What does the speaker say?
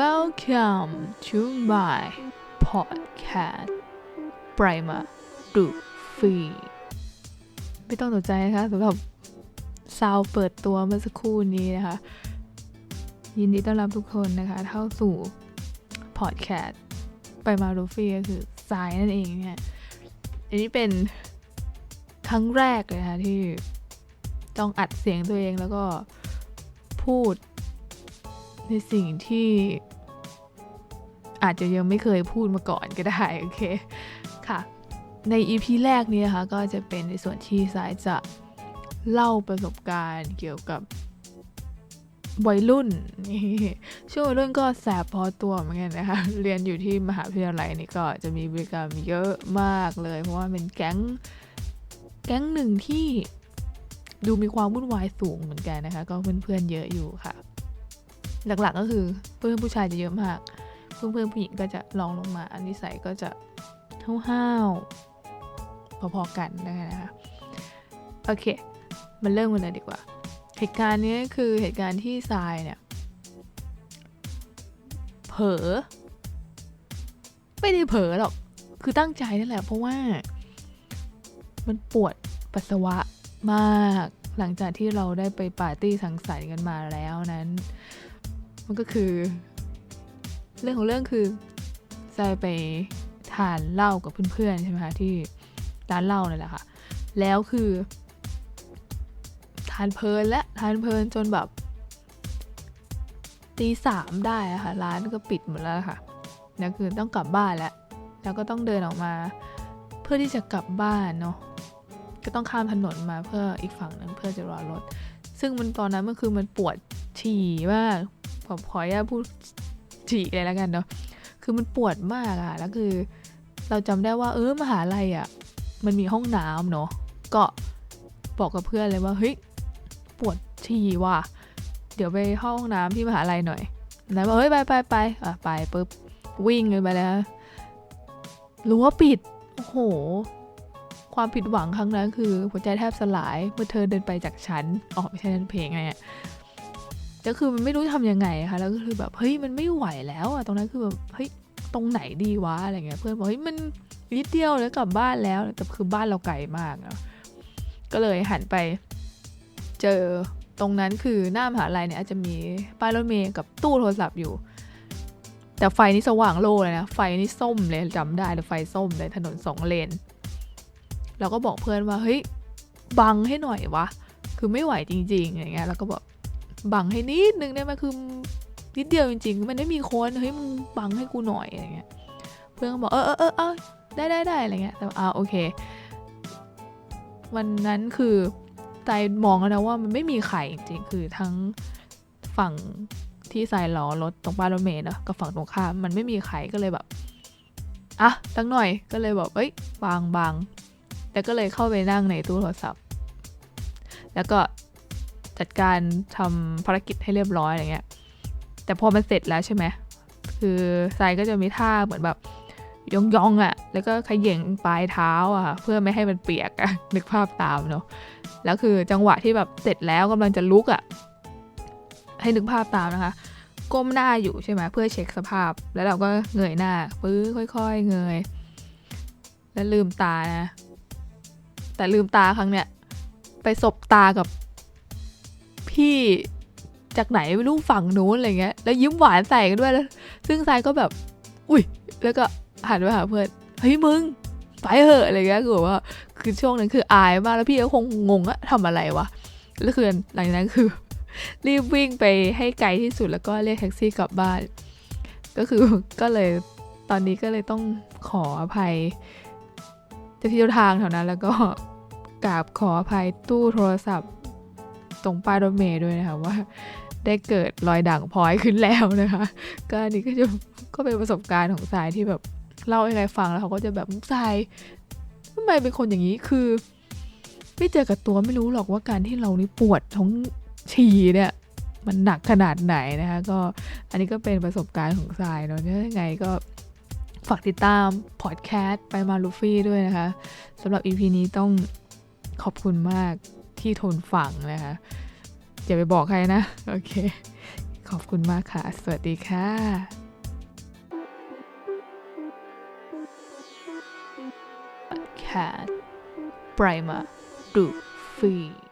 Welcome to my podcast ปรมาดูฟีไม่ต้องตกใจนะคะสำหรับซาวเปิดตัวเมื่อสักครู่นี้นะคะ ยินดีต้อนรับทุกคนนะคะ เข้าสู่พอดแคสต์ไปมาดูฟีก็คือสายนั่นเองเนี่ยอันนี้เป็นครั้งแรกเลยนะคะที่ต้องอัดเสียงตัวเองแล้วก็พูด ในสิ่งที่อาจจะยังไม่เคยพูดมาก่อนก็ได้ โอเค ค่ะ ใน EP แรกนี้นะคะ ก็จะเป็นในส่วนที่สายจะเล่าประสบการณ์เกี่ยวกับวัยรุ่น ช่วงวัยรุ่นก็แสบพอตัวเหมือนกันนะคะ เรียนอยู่ที่มหาวิทยาลัยนี่ก็จะมีบริการเยอะมากเลย เพราะว่าเป็นแก๊ง แก๊งหนึ่งที่ดูมีความวุ่นวายสูงเหมือนกันนะคะ ก็เพื่อนๆเยอะอยู่ค่ะ หลักๆก็คือเพื่อนผู้ชายจะเยอะมาก เพื่อนเพื่อนผู้หญิงก็จะลองลงมาอันนิสัยก็จะห้าวๆพอๆกันนะคะโอเคมาเริ่มกันเลยดีกว่า เหตุการณ์นี้คือเหตุการณ์ที่ทรายเนี่ยเผลอไม่ได้เผลอหรอกคือตั้งใจนั่นแหละ เพราะว่า มันปวดปัสสาวะมาก หลังจากที่เราได้ไปปาร์ตี้สังสรรค์กันมาแล้วนั้น มันก็คือ เรื่องของเรื่องคือใจไปทานเหล้ากับเพื่อนๆใช่ไหมคะที่ร้านเหล้านั่แหละค่ะ แล้วคือ ทานเพลินและทานเพลินจนแบบตีสามได้อะค่ะร้านก็ปิดหมดแล้วค่ะแล้วคือต้องกลับบ้านแล้ว แล้วก็ต้องเดินออกมา เพื่อที่จะกลับบ้านเนาะก็ต้องข้ามถนนมาเพื่ออีกฝั่งนึงเพื่อจะรอรถ ซึ่งมันตอนนั้นมันคือมันปวดฉี่มาก ผมขออนุญาตพูดฉี่เลยแล้วกันเนาะคือมันปวดมากอะแล้วคือ เราจำได้ว่าเออมหาลัยอะมันมีห้องน้ำเนาะก็บอกกับเพื่อนเลยว่าเฮ้ยปวดฉี่ว่ะเดี๋ยวไปห้องน้ำที่มหาลัยหน่อยนายบอกเฮ้ยไปไปไปอะไปปุ๊บวิ่งเลยไปแล้วรู้ว่าปิดโอ้โห ความผิดหวังครั้งนั้นคือหัวใจแทบสลายเมื่อเธอเดินไปจากฉันอ๋อไม่ใช่นั่นเพลงไง จะคือมันไม่รู้ทำยังไงค่ะแล้วก็คือแบบเฮ้ยมันไม่ไหวแล้วอะตรงนั้นคือแบบเฮ้ยตรงไหนดีวะอะไรเงี้ยเพื่อนบอกเฮ้ยมันนิดเดียวแล้วกลับบ้านแล้วแต่คือบ้านเราไกลมากเนะก็เลยหันไป เจอตรงนั้นคือหน้ามหาลัยเนี่ยอาจจะมีป้ายรถเมย์กับตู้โทรศัพท์อยู่ แต่ไฟนี่สว่างโล่เลยนะไฟนี่ส้มเลยจำได้เลยไฟส้มเลยถนนสองเลนเราก็บอกเพื่อนว่าเฮ้ยบังให้หน่อยวะคือไม่ไหวจริงๆอย่างเงี้ยแล้วก็บอก บังให้นิดนึงได้ไหมคือนิดเดียวจริงๆ มันไม่มีคนเฮ้ยมึงบังให้กูหน่อยอะไรเงี้ย เพื่อนก็บอกเออเออเออเออได้ได้ได้อะไรเงี้ย แต่อ่าโอเค วันนั้นคือใจมองแล้วนะว่ามันไม่มีใครจริงๆ คือทั้งฝั่งที่ใส่ล้อรถตรงป้ายรถเมล์นะกับฝั่งตรงข้ามมันไม่มีใครก็เลยแบบอะตั้งหน่อยก็เลยบอกเอ้ยบางบางแต่ก็เลยเข้าไปนั่งในตู้โทรศัพท์ แล้วก็ จัดการทำภารกิจให้เรียบร้อยอะไรเงี้ย แต่พอมันเสร็จแล้วใช่ไหมคือทรายก็จะมีท่าเหมือนแบบยองยองอะ่ะ แล้วก็ขย่งปลายเท้าอะ่ะ เพื่อไม่ให้มันเปียกอะ่ะ นึกภาพตามเนาะ แล้วคือจังหวะที่แบบเสร็จแล้วกำลังจะลุกอะ่ะ ให้นึกภาพตามนะคะ ก้มหน้าอยู่ใช่ไหมเพื่อเช็คสภาพ แล้วเราก็เงยหน้าปื้อค่อยๆ เงย แล้วลืมตานะ แต่ลืมตาครั้งเนี้ยไปสบตากับ พี่จากไหนไม่รู้ฝั่งนู้นอะไรเงี้ย แล้วยิ้มหวานใส่กันด้วยแล้ว ซึ่งทรายก็แบบ อุ้ย แล้วก็หันไปหาเพื่อน เฮ้ยมึง ไปเหอะอะไรเงี้ยคือว่า คือช่วงนั้นคืออายมากแล้วพี่ก็คงงงอะทำอะไรวะ แล้วคือหลังจากนั้นคือ รีบวิ่งไปให้ไกลที่สุดแล้วก็เรียกแท็กซี่กลับบ้าน ก็คือก็เลยตอนนี้ก็เลยต้องขออภัยเจ้าที่เจ้าทางแถวนั้นแล้วก็กราบขออภัยตู้โทรศัพท์ ตรงป้ายรถเมย์ด้วยนะคะว่า ได้เกิดรอยด่างพร้อยขึ้นแล้วนะคะ ก็อันนี้ก็จะก็เป็นประสบการณ์ของสายที่แบบเล่าให้ใครฟังแล้วเขาก็จะแบบสายทำไมเป็นคนอย่างนี้คือ ไม่เจอกับตัวไม่รู้หรอกว่าการที่เรานี่ปวดท้องฉี่เนี่ยมันหนักขนาดไหนนะคะ ก็อันนี้ก็เป็นประสบการณ์ของสายเนาะยังไงก็ฝากติดตามพอดแคสต์ไปมาลูฟี่ด้วยนะคะสำหรับ EP นี้ต้องขอบคุณมาก ที่ทนฝังนะคะอย่าไปบอกใครนะ โอเค ขอบคุณมากค่ะ สวัสดีค่ะ cat primer to free